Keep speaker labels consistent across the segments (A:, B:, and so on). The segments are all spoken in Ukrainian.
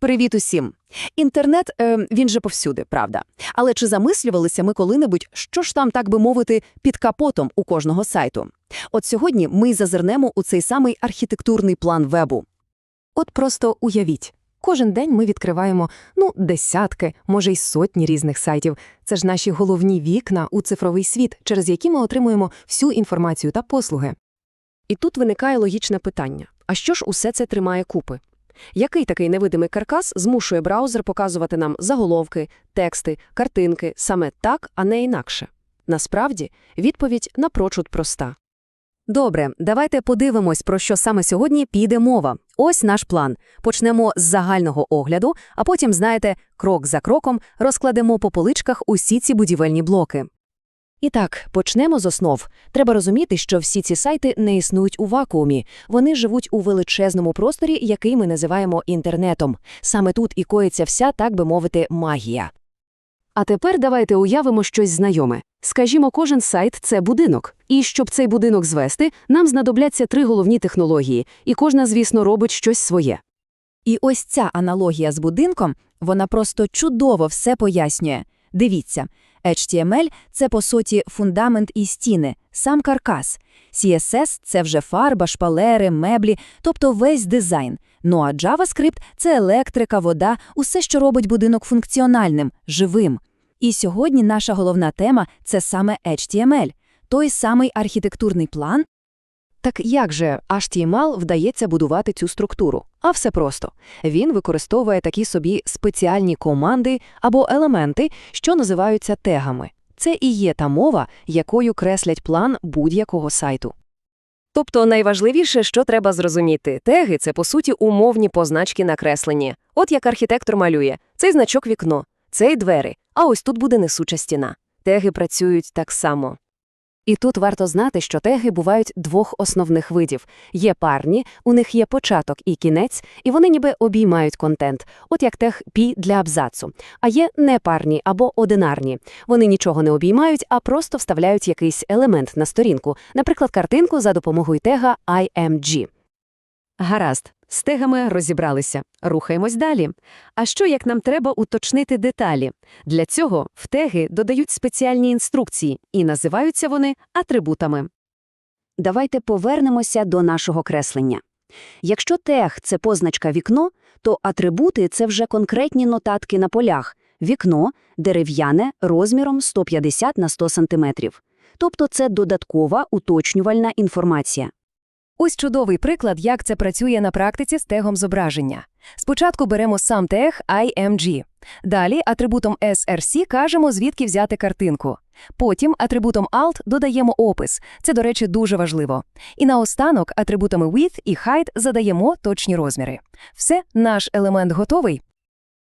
A: Привіт усім! Інтернет, е, він же повсюди, правда. Але чи замислювалися ми коли-небудь, що ж там, так би мовити, під капотом у кожного сайту? От сьогодні ми зазирнемо у цей самий архітектурний план вебу.
B: От просто уявіть. Кожен день ми відкриваємо ну десятки, може й сотні різних сайтів. Це ж наші головні вікна у цифровий світ, через які ми отримуємо всю інформацію та послуги.
C: І тут виникає логічне питання: а що ж усе це тримає купи? Який такий невидимий каркас змушує браузер показувати нам заголовки, тексти, картинки саме так, а не інакше? Насправді, відповідь напрочуд проста.
A: Добре, давайте подивимось, про що саме сьогодні піде мова. Ось наш план. Почнемо з загального огляду, а потім, знаєте, крок за кроком розкладемо по поличках усі ці будівельні блоки.
C: І так, почнемо з основ. Треба розуміти, що всі ці сайти не існують у вакуумі. Вони живуть у величезному просторі, який ми називаємо інтернетом. Саме тут і коїться вся, так би мовити, магія.
B: А тепер давайте уявимо щось знайоме. Скажімо, кожен сайт це будинок. І щоб цей будинок звести, нам знадобляться три головні технології, і кожна, звісно, робить щось своє.
A: І ось ця аналогія з будинком, вона просто чудово все пояснює. Дивіться, HTML – це, по суті, фундамент і стіни, сам каркас. CSS – це вже фарба, шпалери, меблі, тобто весь дизайн. Ну а JavaScript – це електрика, вода, усе, що робить будинок функціональним, живим. І сьогодні наша головна тема – це саме HTML, той самий архітектурний план,
C: Так як же HTML вдається будувати цю структуру? А все просто. Він використовує такі собі спеціальні команди або елементи, що називаються тегами. Це і є та мова, якою креслять план будь-якого сайту. Тобто найважливіше, що треба зрозуміти, теги – це, по суті, умовні позначки на кресленні. От як архітектор малює. Цей значок вікно, цей двері, а ось тут буде несуча стіна. Теги працюють так само. І тут варто знати, що теги бувають двох основних видів. Є парні, у них є початок і кінець, і вони ніби обіймають контент, от як тег «пі» для абзацу. А є непарні або одинарні. Вони нічого не обіймають, а просто вставляють якийсь елемент на сторінку, наприклад, картинку за допомогою тега IMG.
B: Гаразд, з розібралися. Рухаємось далі. А що, як нам треба уточнити деталі? Для цього в теги додають спеціальні інструкції, і називаються вони атрибутами.
D: Давайте повернемося до нашого креслення. Якщо тег – це позначка вікно, то атрибути – це вже конкретні нотатки на полях. Вікно – дерев'яне розміром 150 на 100 см. Тобто це додаткова уточнювальна інформація.
C: Ось чудовий приклад, як це працює на практиці з тегом зображення. Спочатку беремо сам тег IMG. Далі атрибутом SRC кажемо, звідки взяти картинку. Потім атрибутом alt додаємо опис. Це, до речі, дуже важливо. І наостанок атрибутами width і height задаємо точні розміри. Все, наш елемент готовий.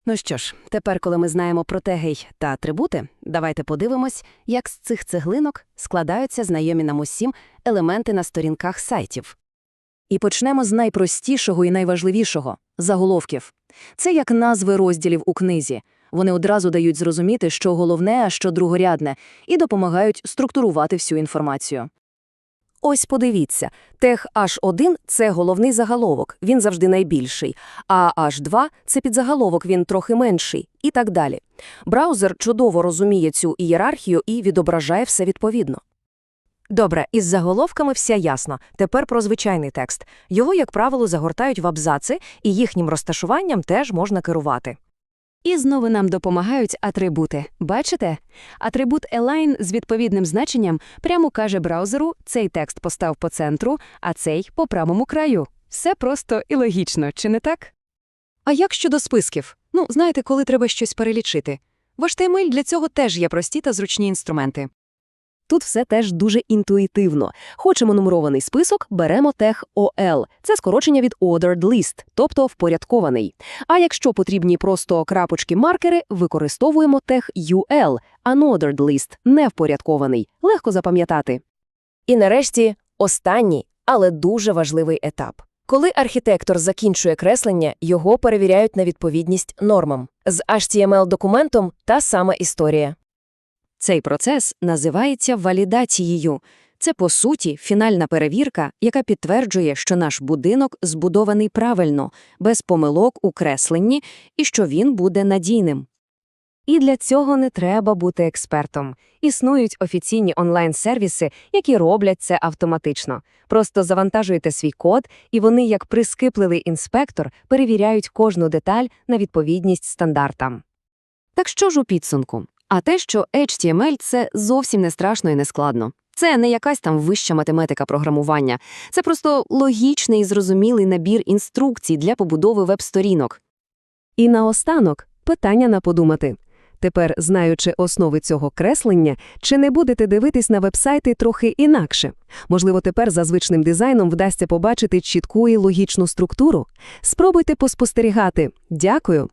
C: Ну що ж, тепер, коли ми знаємо про теги та атрибути, давайте подивимось, як з цих цеглинок складаються знайомі нам усім елементи на сторінках сайтів. І почнемо з найпростішого і найважливішого – заголовків. Це як назви розділів у книзі. Вони одразу дають зрозуміти, що головне, а що другорядне, і допомагають структурувати всю інформацію. Ось подивіться, тег H1 – це головний заголовок, він завжди найбільший, а H2 – це підзаголовок, він трохи менший, і так далі. Браузер чудово розуміє цю ієрархію і відображає все відповідно. Добре, із заголовками все ясно. Тепер про звичайний текст. Його, як правило, загортають в абзаци, і їхнім розташуванням теж можна керувати.
B: І знову нам допомагають атрибути. Бачите? Атрибут align з відповідним значенням прямо каже браузеру, цей текст постав по центру, а цей по правому краю. Все просто і логічно, чи не так?
C: А як щодо списків? Ну, знаєте, коли треба щось перелічити. В HTML для цього теж є прості та зручні інструменти. Тут все теж дуже інтуїтивно. Хочемо нумерований список, беремо тег OL. Це скорочення від Ordered List, тобто впорядкований. А якщо потрібні просто крапочки-маркери, використовуємо тег UL, Unordered List, невпорядкований. Легко запам'ятати. І нарешті останній, але дуже важливий етап. Коли архітектор закінчує креслення, його перевіряють на відповідність нормам. З HTML-документом та сама історія.
B: Цей процес називається валідацією.
E: Це, по суті, фінальна перевірка, яка підтверджує, що наш будинок збудований правильно, без помилок у кресленні і що він буде надійним.
B: І для цього не треба бути експертом. Існують офіційні онлайн-сервіси, які роблять це автоматично. Просто завантажуєте свій код, і вони, як прискіпливий інспектор, перевіряють кожну деталь на відповідність стандартам.
E: Так що ж у підсумку? А те, що HTML – це зовсім не страшно і не складно. Це не якась там вища математика програмування. Це просто логічний і зрозумілий набір інструкцій для побудови веб-сторінок.
C: І наостанок питання на подумати. Тепер, знаючи основи цього креслення, чи не будете дивитись на вебсайти трохи інакше? Можливо, тепер за звичним дизайном вдасться побачити чітку і логічну структуру? Спробуйте поспостерігати. Дякую!